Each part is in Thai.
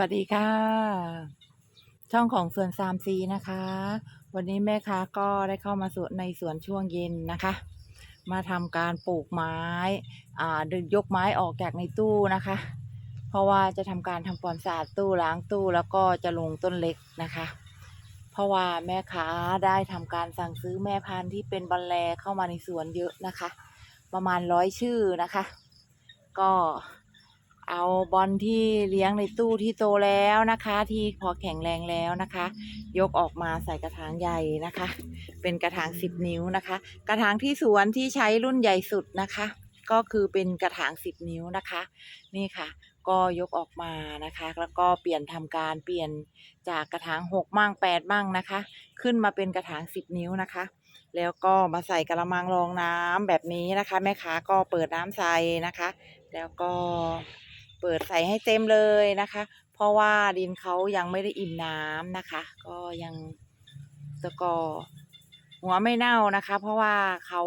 วัสดีค่ะ ช่องของสวนซามซีนะคะ วันนี้แม่ค้าก็ได้เข้ามาสวนในสวนช่วงเย็นนะคะ มาทำการปลูกไม้อ่าดึงยกไม้ออกจากในตู้นะคะ เพราะว่าจะทำการทำความสะอาดตู้ล้างตู้แล้วก็จะลงต้นเล็กนะคะ เพราะว่าแม่ค้าได้ทำการสั่งซื้อแม่พันธุ์ที่เป็นบอลแลเข้ามาในสวนเยอะนะคะ ประมาณร้อยชื่อนะคะ ก็ เอาบอลที่เลี้ยงในตู้ที่โตแล้วนะคะ ที่พอแข็งแรงแล้วนะคะ ยกออกมาใส่กระถางใหญ่นะคะ เป็นกระถางสิบนิ้วนะคะ กระถางที่สวนที่ใช้รุ่นใหญ่สุดนะคะ ก็คือเป็นกระถางสิบนิ้วนะคะ นี่ค่ะ ก็ยกออกมานะคะ แล้วก็เปลี่ยนทำการเปลี่ยนจากกระถางหกมั่งแปดมั่งนะคะ ขึ้นมาเป็นกระถางสิบนิ้วนะคะแล้วก็มาใส่กระมังรองน้ำแบบนี้นะคะ แม่ค้าก็เปิดน้ำใส่นะคะ แล้วก็ เปิดใส่ให้เต็มเลยนะคะ เพราะว่าดินเขายังไม่ได้อิ่มน้ำนะคะ ก็ยังตะกอหัวไม่เน่านะคะ เพราะว่าเขา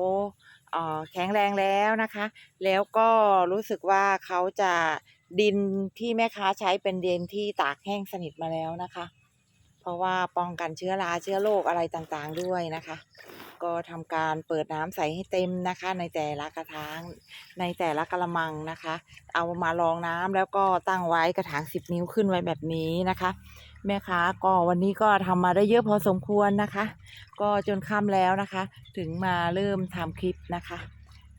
เออแข็งแรงแล้วนะคะ แล้วก็รู้สึกว่าเขาจะดินที่แม่ค้าใช้เป็นดินที่ตากแห้งสนิทมาแล้วนะคะ เพราะว่าป้องกันเชื้อราเชื้อโรคอะไรต่างๆด้วยนะคะ ก็ทำการเปิดน้ำใส่ให้เต็มนะคะ ในแต่ละกระถางในแต่ละกระมังนะคะ เอามารองน้ำแล้วก็ตั้งไว้กระถางสิบนิ้วขึ้นไว้แบบนี้นะคะ แม่ค้าก็วันนี้ก็ทำมาได้เยอะพอสมควรนะคะ ก็จนค่ำแล้วนะคะ ถึงมาเริ่มทำคลิปนะคะ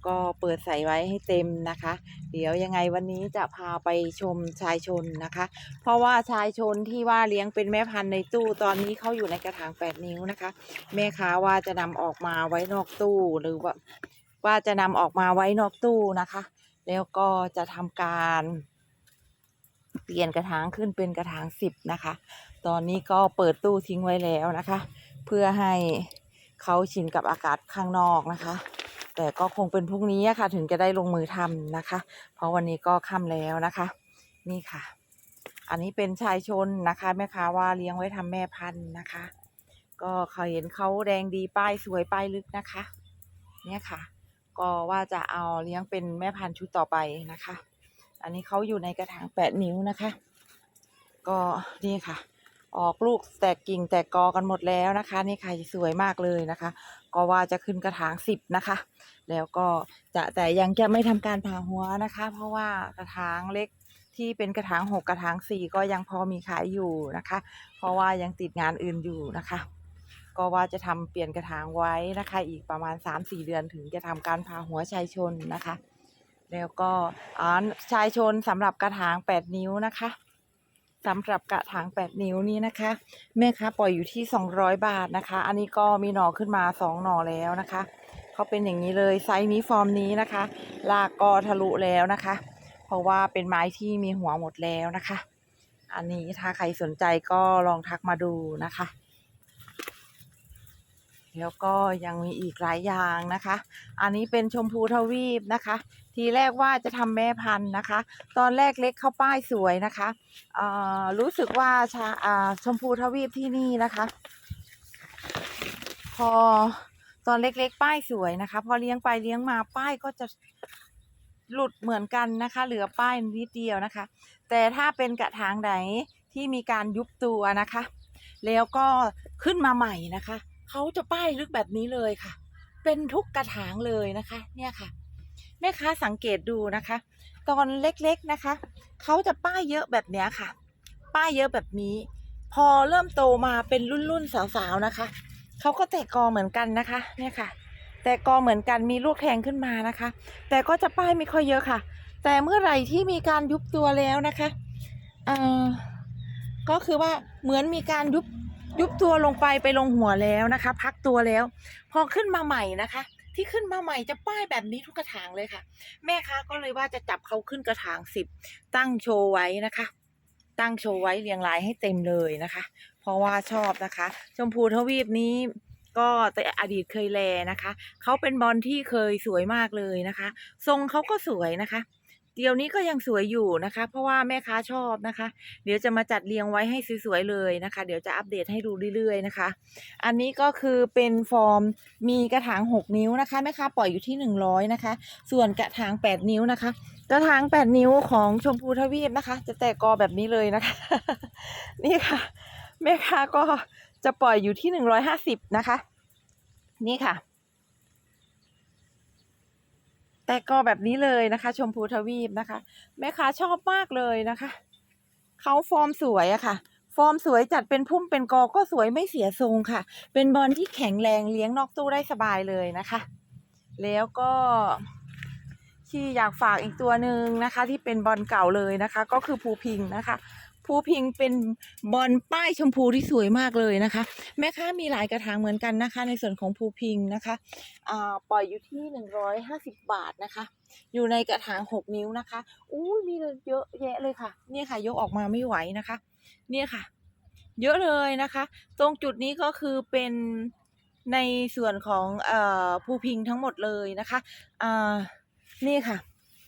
ก็เปิดใส่ไว้ให้เต็มนะคะ เดี๋ยวยังไงวันนี้จะพาไปชมชายชนนะคะ เพราะว่าชายชนที่ว่าเลี้ยงเป็นแม่พันธุ์ในตู้ตอนนี้เขาอยู่ในกระถางแปดนิ้วนะคะ แม่ค้าว่าจะนำออกมาไว้นอกตู้หรือว่าว่าจะนำออกมาไว้นอกตู้นะคะ แล้วก็จะทำการเปลี่ยนกระถางขึ้นเป็นกระถางสิบนะคะ ตอนนี้ก็เปิดตู้ทิ้งไว้แล้วนะคะ เพื่อให้เขาชินกับอากาศข้างนอกนะคะ แต่ก็คงเป็นพรุ่งนี้ค่ะ ถึงจะได้ลงมือทำนะคะ เพราะวันนี้ก็ค่ำแล้วนะคะ นี่ค่ะ อันนี้เป็นชายชนนะคะแม่ค้าว่าเลี้ยงไว้ทำแม่พันธุ์นะคะ ก็เขาเห็นเขาแดงดีป้ายสวยป้ายลึกนะคะ เนี่ยค่ะ ก็ว่าจะเอาเลี้ยงเป็นแม่พันธุ์ชุดต่อไปนะคะ อันนี้เขาอยู่ในกระถางแปดนิ้วนะคะ ก็นี่ค่ะ ออกลูกแตกกิ่งแตกกอกันหมดแล้วนะคะ นี่ค่ะสวยมากเลยนะคะ ก็ว่าจะขึ้นกระถางสิบนะคะ แล้วก็จะแต่ยังจะไม่ทำการผ่าหัวนะคะ เพราะว่ากระถางเล็กที่เป็นกระถางหกกระถางสี่ก็ยังพอมีขายอยู่นะคะ เพราะว่ายังติดงานอื่นอยู่นะคะ ก็ว่าจะทำเปลี่ยนกระถางไว้นะคะ อีกประมาณสามสี่เดือนถึงจะทำการผ่าหัวชายชนนะคะ แล้วก็อ่าชายชนสำหรับกระถางแปดนิ้วนะคะ สำหรับกระถางแปดนิ้วนี้นะคะ แม่ค้าปล่อยอยู่ที่สองร้อยบาทนะคะ อันนี้ก็มีหน่อขึ้นมาสองหน่อแล้วนะคะเขาเป็นอย่างนี้เลยไซส์นี้ฟอร์มนี้นะคะลากก็ทะลุแล้วนะคะ เพราะว่าเป็นไม้ที่มีหัวหมดแล้วนะคะ อันนี้ถ้าใครสนใจก็ลองทักมาดูนะคะแล้วก็ยังมีอีกหลายอย่างนะคะ อันนี้เป็นชมพูทวีปนะคะ ทีแรกว่าจะทำแม่พันธุ์นะคะ ตอนแรกเล็กเข้าป้ายสวยนะคะเออรู้สึกว่าชาอ่าชมพูทวีปที่นี่นะคะ พอตอนเล็กๆ ป้ายสวยนะคะ พอเลี้ยงไปเลี้ยงมาป้ายก็จะหลุดเหมือนกันนะคะ เหลือป้ายนิดเดียวนะคะ แต่ถ้าเป็นกระถางไหนที่มีการยุบตัวนะคะ แล้วก็ขึ้นมาใหม่นะคะ เขาจะป้ายลึกแบบนี้เลยค่ะ เป็นทุกกระถางเลยนะคะ เนี่ยค่ะ แม่ค้าสังเกตดูนะคะ ตอนเล็กๆนะคะเขาจะป้ายเยอะแบบนี้ค่ะ ป้ายเยอะแบบนี้ พอเริ่มโตมาเป็นรุ่นๆสาวๆนะคะเขาก็แตกกอเหมือนกันนะคะเนี่ยค่ะ แตกกอเหมือนกันมีลูกแทงขึ้นมานะคะ แต่ก็จะป้ายไม่ค่อยเยอะค่ะ แต่เมื่อไหร่ที่มีการยุบตัวแล้วนะคะเอ่อก็คือว่าเหมือนมีการยุบยุบตัวลงไปไปลงหัวแล้วนะคะ พักตัวแล้ว พอขึ้นมาใหม่นะคะ ที่ขึ้นมาใหม่จะป้ายแบบนี้ทุกกระถางเลยค่ะ แม่ค้าก็เลยว่าจะจับเขาขึ้นกระถางสิบตั้งโชว์ไว้นะคะ ตั้งโชว์ไว้เรียงรายให้เต็มเลยนะคะ เพราะว่าชอบนะคะ ชมพูทวีปนี้ก็แต่อดีตเคยแลนะคะ เขาเป็นบอลที่เคยสวยมากเลยนะคะ ทรงเขาก็สวยนะคะ เดี๋ยวนี้ก็ยังสวยอยู่นะคะ เพราะว่าแม่ค้าชอบนะคะ เดี๋ยวจะมาจัดเรียงไว้ให้สวยๆเลยนะคะ เดี๋ยวจะอัปเดตให้ดูเรื่อยๆนะคะ อันนี้ก็คือเป็นฟอร์มมีกระถาง 6 นิ้วนะคะแม่ค้าปล่อยอยู่ที่ 100 นะคะ ส่วนกระถาง 8 นิ้วนะคะ กระถางแปดนิ้วของชมพูทวีปนะคะ จะแตกกอแบบนี้เลยนะคะ นี่ค่ะแม่ค้าก็จะปล่อยอยู่ที่หนึ่งร้อยห้าสิบนะคะ นี่ค่ะ แตกกอแบบนี้เลยนะคะ ชมพูทวีปนะคะ แม่ค้าชอบมากเลยนะคะเขาฟอร์มสวยอะค่ะ ฟอร์มสวยจัดเป็นพุ่มเป็นกอก็สวยไม่เสียทรงค่ะ เป็นบอลที่แข็งแรงเลี้ยงนอกตู้ได้สบายเลยนะคะ แล้วก็ที่อยากฝากอีกตัวหนึ่งนะคะ ที่เป็นบอลเก่าเลยนะคะ ก็คือภูพิงนะคะ ภูพิงเป็นบอลป้ายชมพูที่สวยมากเลยนะคะ แม่ค้ามีหลายกระถางเหมือนกันนะคะ ในส่วนของภูพิงนะคะอ่าปล่อยอยู่ที่หนึ่งร้อยห้าสิบบาทนะคะ อยู่ในกระถางหกนิ้วนะคะอู้มีเยอะแยะเลยค่ะ เนี่ยค่ะ ยกออกมาไม่ไหวนะคะ เนี่ยค่ะ เยอะเลยนะคะ ตรงจุดนี้ก็คือเป็นในส่วนของเอ่อภูพิงทั้งหมดเลยนะคะอ่านี่ค่ะ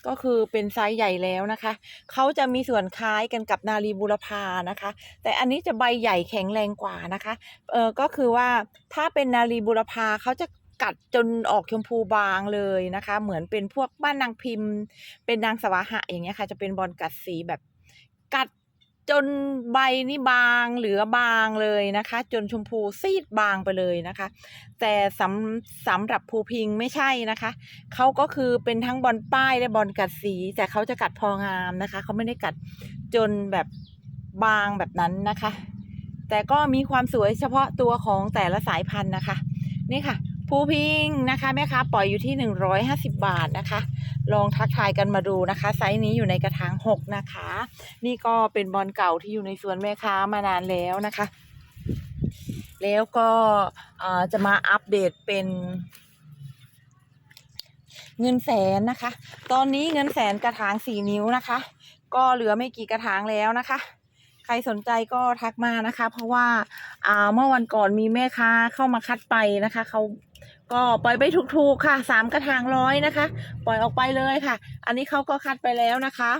ก็คือเป็นไซส์ใหญ่แล้วนะคะ เขาจะมีส่วนคล้ายกันกับนารีบุรพานะคะ แต่อันนี้จะใบใหญ่แข็งแรงกว่านะคะ เออก็คือว่าถ้าเป็นนารีบุรพาเขาจะกัดจนออกชมพูบางเลยนะคะ เหมือนเป็นพวกบ้านนางพิมพ์ เป็นนางสวาหะอย่างเงี้ยค่ะ จะเป็นบอลกัดสีแบบกัด จนใบนี่บางเหลือบางเลยนะคะ จนชมพูซีดบางไปเลยนะคะ แต่สำสำหรับภูพิงไม่ใช่นะคะเขาก็คือเป็นทั้งบอลป้ายและบอลกัดสี แต่เขาจะกัดพองามนะคะเขาไม่ได้กัดจนแบบบางแบบนั้นนะคะ แต่ก็มีความสวยเฉพาะตัวของแต่ละสายพันธุ์นะคะ นี่ค่ะ ภูพิงนะคะแม่ค้าปล่อยอยู่ที่ 150 บาทนะคะ ลองทักทายกันมาดูนะคะ ไซส์นี้อยู่ในกระถาง 6 นะคะ นี่ก็เป็นบอลเก่าที่อยู่ในสวนแม่ค้ามานานแล้วนะคะ แล้วก็จะมาอัปเดตเป็นเงินแสนนะคะ ตอนนี้เงินแสนกระถางสี่นิ้วนะคะ ก็เหลือไม่กี่กระถางแล้วนะคะ ใครสนใจก็ทักมานะคะ เพราะว่าเมื่อวันก่อนมีแม่ค้าเข้ามาคัดไปนะคะเขา ก็ปล่อยไปถูกๆค่ะสามกระถางร้อยนะคะ ปล่อยออกไปเลยค่ะ อันนี้เขาก็คัดไปแล้วนะคะ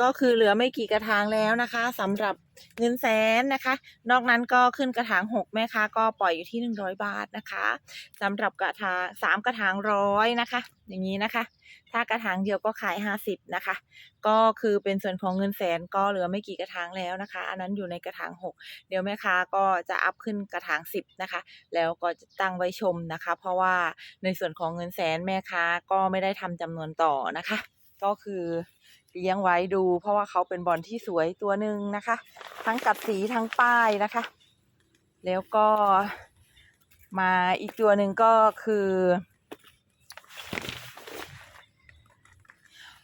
ก็คือเหลือไม่กี่กระถางแล้วนะคะสำหรับเงินแสนนะคะ นอกนั้นก็ขึ้นกระถางหกแม่ค้าก็ปล่อยอยู่ที่หนึ่งร้อยบาทนะคะสำหรับกระถางสามกระถางร้อยนะคะ อย่างนี้นะคะ ถ้ากระถางเดียวก็ขายห้าสิบนะคะ ก็คือเป็นส่วนของเงินแสนก็เหลือไม่กี่กระถางแล้วนะคะ อันนั้นอยู่ในกระถางหกเดี๋ยวแม่ค้าก็จะอัพขึ้นกระถางสิบนะคะ แล้วก็จะตั้งไว้ชมนะคะ เพราะว่าในส่วนของเงินแสนแม่ค้าก็ไม่ได้ทำจำนวนต่อนะคะ ก็คือ เลี้ยงไว้ดู เพราะว่าเขาเป็นบอลที่สวยตัวหนึ่งนะคะ ทั้งกัดสีทั้งป้ายนะคะ แล้วก็มาอีกตัวหนึ่งก็คือ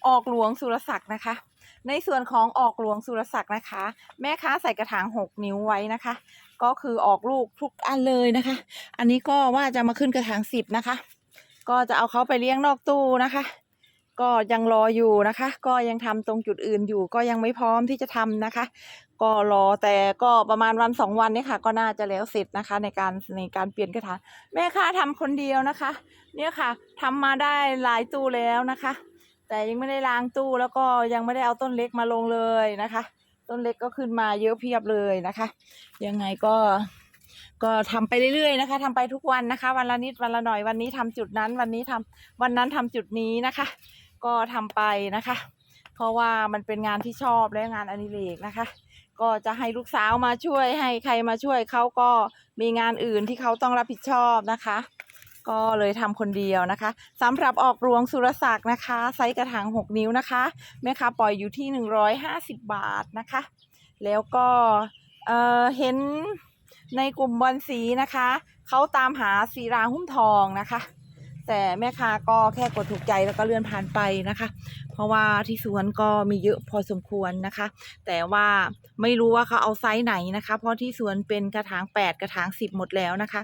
ออกหลวงสุรศักดิ์นะคะ ในส่วนของออกหลวงสุรศักดิ์นะคะ แม่ค้าใส่กระถางหกนิ้วไว้นะคะ ก็คือออกลูกทุกอันเลยนะคะ อันนี้ก็ว่าจะมาขึ้นกระถางสิบนะคะ ก็จะเอาเขาไปเลี้ยงนอกตู้นะคะ ก็ยังรออยู่นะคะ ก็ยังทำตรงจุดอื่นอยู่ก็ยังไม่พร้อมที่จะทำนะคะ ก็รอแต่ก็ประมาณวันสองวันนี้ค่ะ ก็น่าจะแล้วเสร็จนะคะ ในการในการเปลี่ยนกระถางแม่ค้าทำคนเดียวนะคะ เนี่ยค่ะทำมาได้หลายตู้แล้วนะคะ แต่ยังไม่ได้ล้างตู้แล้วก็ยังไม่ได้เอาต้นเล็กมาลงเลยนะคะ ต้นเล็กก็ขึ้นมาเยอะเพียบเลยนะคะ ยังไงก็ก็ทำไปเรื่อยๆนะคะทำไปทุกวันนะคะ วันละนิดวันละหน่อยวันนี้ทำจุดนั้น วันนี้ทำวันนั้นทำจุดนี้นะคะ ก็ทำไปนะคะ เพราะว่ามันเป็นงานที่ชอบและงานอดิเรกนะคะ ก็จะให้ลูกสาวมาช่วยให้ใครมาช่วยเขาก็มีงานอื่นที่เขาต้องรับผิดชอบนะคะ ก็เลยทำคนเดียวนะคะสำหรับออกรวงสุรศักดิ์นะคะ ไซส์กระถาง6 นิ้วนะคะแม่ค้าปล่อยอยู่ที่ 150 บาทนะคะ แล้วก็เอ่อเห็นในกลุ่มบอลสีนะคะ เขาตามหาสีราหุ้มทองนะคะ แต่แม่ค้าก็แค่กดถูกใจแล้วก็เลื่อนผ่านไปนะคะ เพราะว่าที่สวนก็มีเยอะพอสมควรนะคะ แต่ว่าไม่รู้ว่าเขาเอาไซส์ไหนนะคะ เพราะที่สวนเป็นกระถาง 8 กระถาง 10 หมดแล้วนะคะ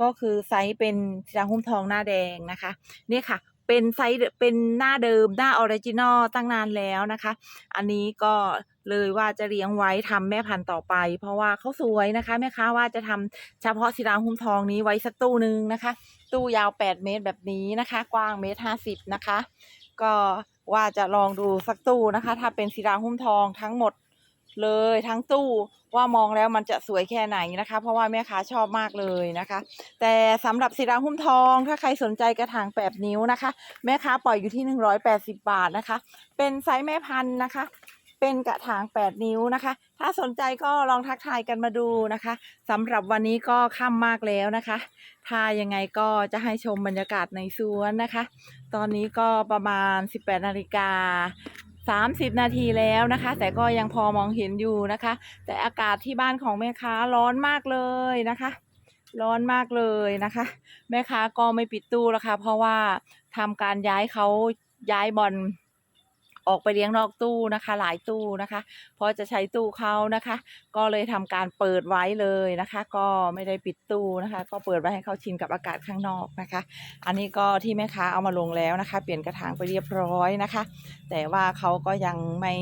ก็คือไซส์เป็นสีดาหุ้มทองหน้าแดงนะคะเนี่ยค่ะ เป็นไซส์เป็นหน้าเดิมหน้าออริจินอลตั้งนานแล้วนะคะ อันนี้ก็เลยว่าจะเลี้ยงไว้ทำแม่พันธุ์ต่อไป เพราะว่าเขาสวยนะคะแม่ค้าว่าจะทำเฉพาะสีดาหุ้มทองนี้ไว้สักตู้หนึ่งนะคะ ตู้ยาว 8 เมตรแบบนี้นะคะ กว้างเมตรห้าสิบนะคะ ก็ว่าจะลองดูสักตู้นะคะ ถ้าเป็นสีดาหุ้มทองทั้งหมดเลยทั้งตู้ ว่ามองแล้วมันจะสวยแค่ไหนนะคะ เพราะว่าแม่ค้าชอบมากเลยนะคะ แต่สำหรับศิราหุ้มทอง ถ้าใครสนใจกระถางแปดนิ้วนะคะ แม่ค้าปล่อยอยู่ที่ 180 บาทนะคะ เป็นไซส์แม่พันธุ์นะคะ เป็นกระถาง 8 นิ้วนะคะ ถ้าสนใจก็ลองทักทายกันมาดูนะคะสำหรับวันนี้ก็ค่ำมากแล้วนะคะถ้ายังไงก็จะให้ชมบรรยากาศในสวนนะคะ ตอนนี้ก็ประมาณ 18นาฬิกา 30 นาทีแล้วนะคะ แต่ก็ยังพอมองเห็นอยู่นะคะ แต่อากาศที่บ้านของแม่ค้าร้อนมากเลยนะคะ ร้อนมากเลยนะคะ แม่ค้าก็ไม่ปิดตู้แล้วค่ะเพราะว่าทำการย้ายเขาย้ายบอล ออกไปเลี้ยงนอกตู้นะคะ หลายตู้นะคะเพราะจะใช้ตู้เขานะคะ ก็เลยทำการเปิดไว้เลยนะคะ ก็ไม่ได้ปิดตู้นะคะ ก็เปิดไว้ให้เขาชินกับอากาศข้างนอกนะคะ อันนี้ก็ที่แม่ค้าเอามาลงแล้วนะคะ เปลี่ยนกระถางไปเรียบร้อยนะคะ แต่ว่าเขาก็ยังไม่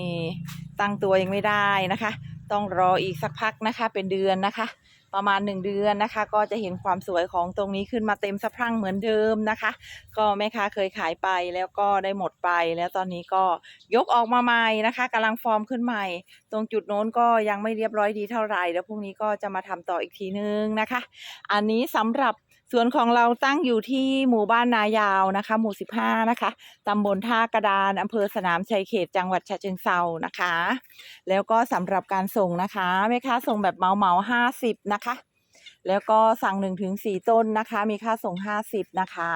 ตั้งตัวยังไม่ได้นะคะ ต้องรออีกสักพักนะคะ เป็นเดือนนะคะ ประมาณหนึ่งเดือนนะคะ ก็จะเห็นความสวยของตรงนี้ขึ้นมาเต็มสะพรั่งเหมือนเดิมนะคะ ก็แม่ค้าเคยขายไปแล้วก็ได้หมดไป แล้วตอนนี้ก็ยกออกมาใหม่นะคะกำลังฟอร์มขึ้นใหม่ ตรงจุดโน้นก็ยังไม่เรียบร้อยดีเท่าไหร่แล้วพรุ่งนี้ก็จะมาทำต่ออีกทีนึงนะคะ อันนี้สำหรับ สวนของเราตั้งอยู่ที่หมู่บ้านนายาวนะคะ หมู่ 15 นะคะตำบลท่ากระดานอำเภอสนามชัยเขตจังหวัดฉะเชิงเซานะคะ แล้วก็สำหรับการส่งนะคะแม่ค้าส่งแบบเหมาเหมาห้าสิบนะคะ แล้วก็สั่งหนึ่งถึงสี่ต้นนะคะ มีค่าส่งห้าสิบนะคะ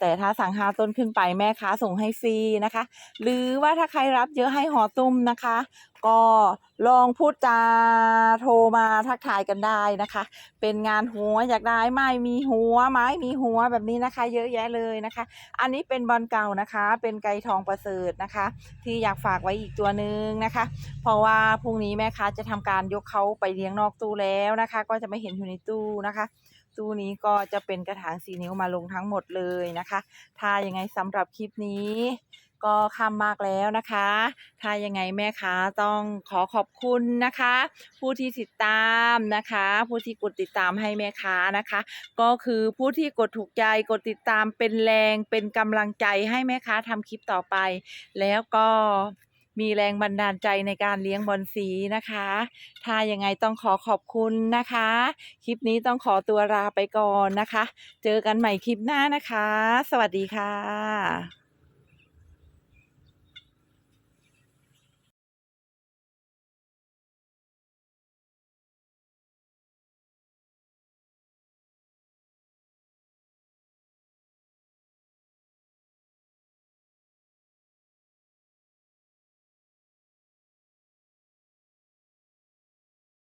แต่ถ้าสั่งหาต้นขึ้นไปแม่ค้าส่งให้ฟรีนะคะ หรือว่าถ้าใครรับเยอะให้ห่อตุ้มนะคะ ก็ลองพูดจาโทรมาทักทายกันได้นะคะ เป็นงานหัวอยากได้ไม้มีหัวไม้มีหัวแบบนี้นะคะ เยอะแยะเลยนะคะ อันนี้เป็นบอลเก่านะคะ เป็นไก่ทองประเสริฐนะคะ ที่อยากฝากไว้อีกตัวหนึ่งนะคะ เพราะว่าพรุ่งนี้แม่ค้าจะทำการยกเขาไปเลี้ยงนอกตู้แล้วนะคะ ก็จะไม่เห็นอยู่ในตู้นะคะตู้นี้ก็จะเป็นกระถางสีนิ้วมาลงทั้งหมดเลยนะคะ ถ้ายังไงสำหรับคลิปนี้ ก็ค่ำมากแล้วนะคะ ถ้ายังไงแม่ค้าต้องขอขอบคุณนะคะ ผู้ที่ติดตามนะคะ ผู้ที่กดติดตามให้แม่ค้านะคะ ก็คือผู้ที่กดถูกใจกดติดตามเป็นแรงเป็นกำลังใจให้แม่ค้าทำคลิปต่อไป แล้วก็มีแรงบันดาลใจในการเลี้ยงบอลสีนะคะ ถ้ายังไงต้องขอขอบคุณนะคะ คลิปนี้ต้องขอตัวลาไปก่อนนะคะ เจอกันใหม่คลิปหน้านะคะ สวัสดีค่ะ